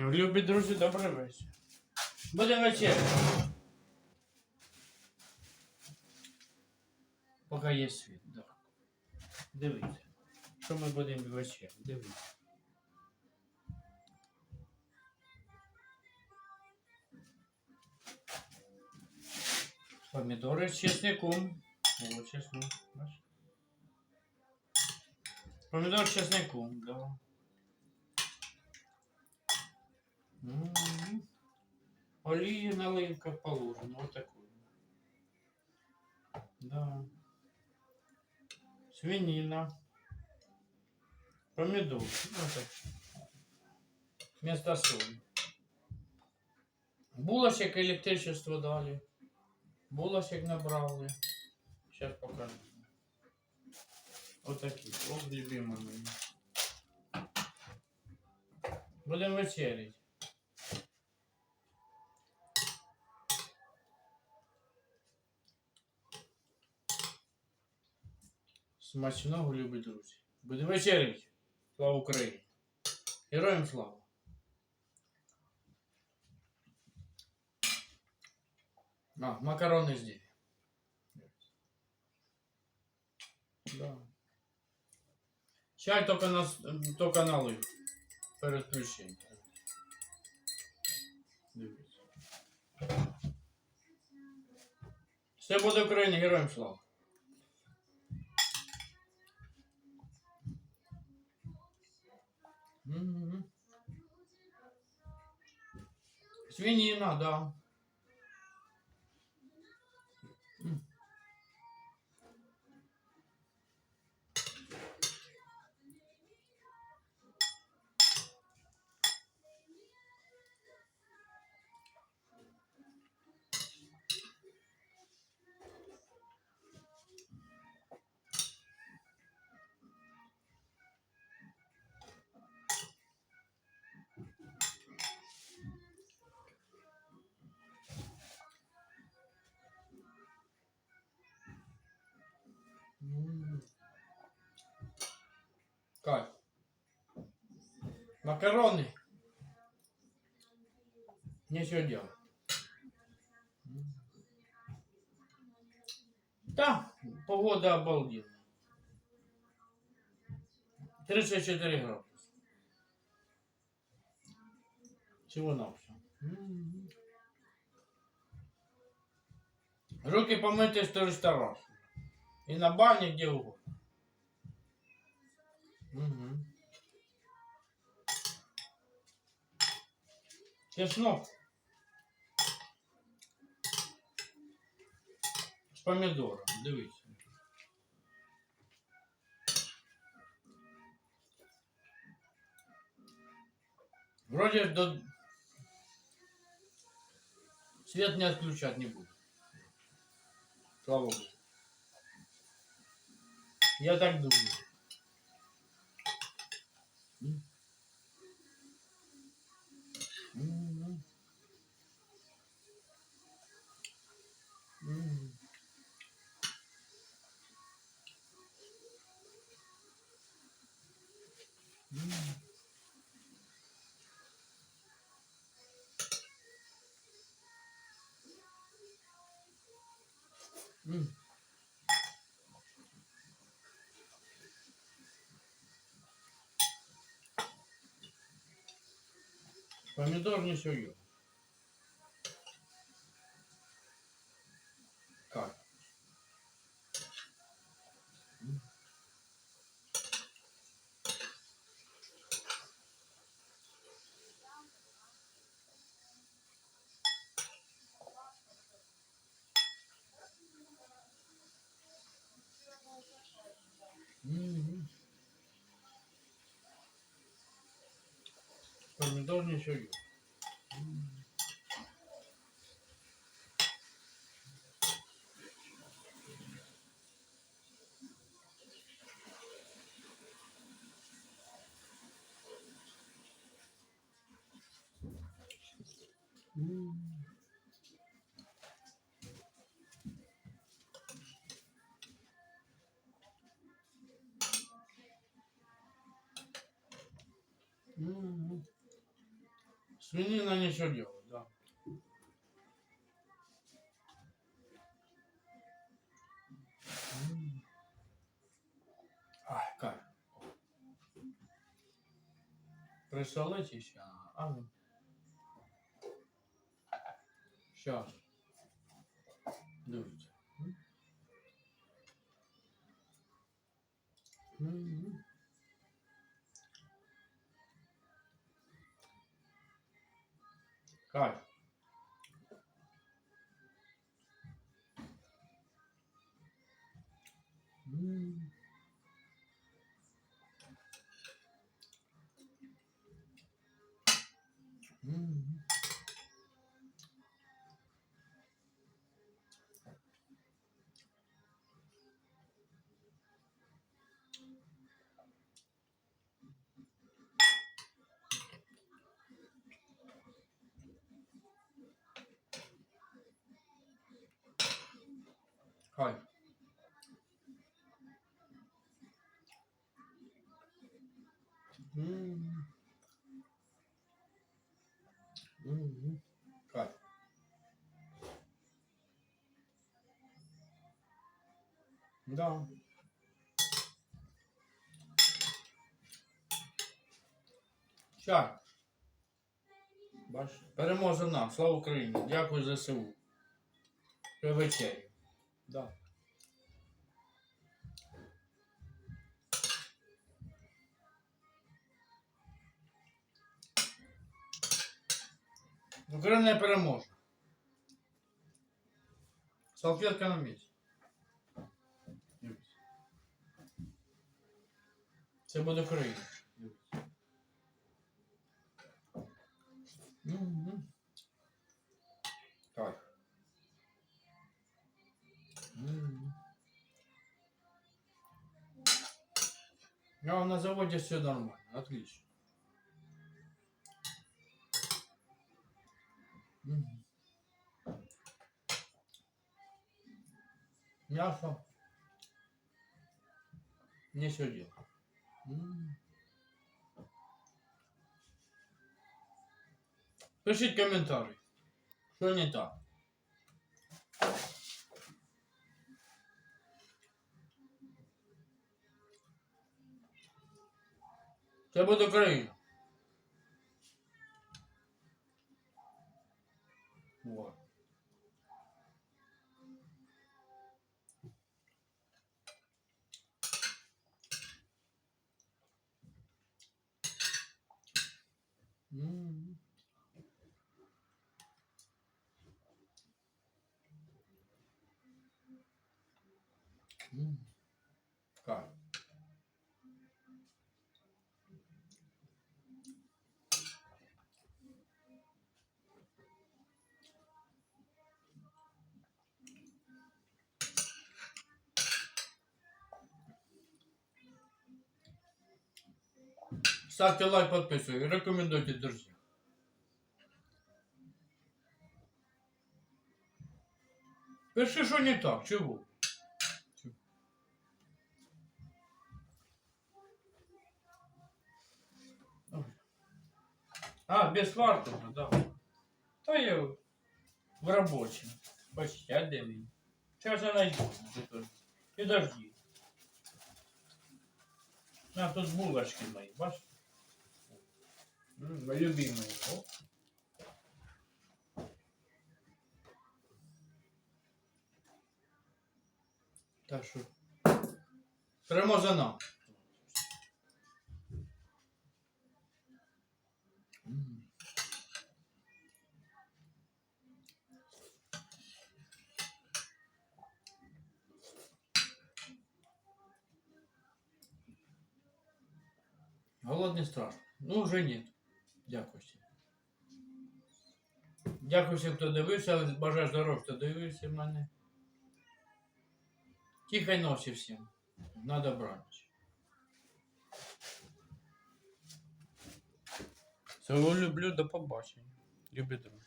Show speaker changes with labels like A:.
A: Любі друзі, добрий вечір. Буде вечеря. Поки є світ, так. Дивіться. Що ми будемо вечеря? Дивіться. Помідори з чесником. О, бачиш? Помідор з чесником, да. Олії наливка положена, вот такую. Да. Свинина. Помидор. Ну, так. Вместо соли. Булочек электричество дали. Булочек набрали. Сейчас покажу. Вот такие. Ох, любимые мои. Будем вечерять. Смачного, любі друзі. Будемо вечерять. Слава Україні. Героям слава. А, макароны здесь. Да. Чай только на, налив. Перед включенням. Дивіться. Все буде Україна, героям слава. Свинина, да. Кайф. Макароны. Нечего делать. М. Да, погода обалденная. 34 градуса. Всего на все. Руки помыты, что ресторан. И на бане, где угодно. Угу. Чеснок. З помідором, дивіться. Вроде до... Свет не отключать не буду. Слава Богу. Я так думаю. 嗯。嗯。嗯。嗯。嗯。Помидор не сую. Помидор не сую. М. Свинина ничего делает, да. Ай, кайф. Присолить еще? А. Сейчас. Дивіться. М. কাজ Мгм. Кайф. Да. Чай. Бач, перемога нам. Слава Україні. Дякую ЗСУ. При вечері. Да. Україна переможе. Салфетка на місці. Це буде Україна. Дивись. Ну, на заводе все нормально, отлично. Мясо. Не все дело. Пишите комментарий, что не так. Це буде Україна. Вот. М. Ставьте лайк, подписывайтесь, рекомендуйте друзьям. Пиши, що не так, чого? Ой. А, без фартука, да. Та я в рабочем. Почти, а де він? Сейчас я найду. Підожди. А, тут булочки мої, бачите? М, Мои любимые. О. Так що. Переможе нам. М. Голодний страшно. Ну, вже ні. Дякую всім. Дякую всім, хто дивився. Бажаю здоров'я, хто дивився мене. Тихай ночі всім. На добраніч. Цього люблю, до побачення. Любі друзі.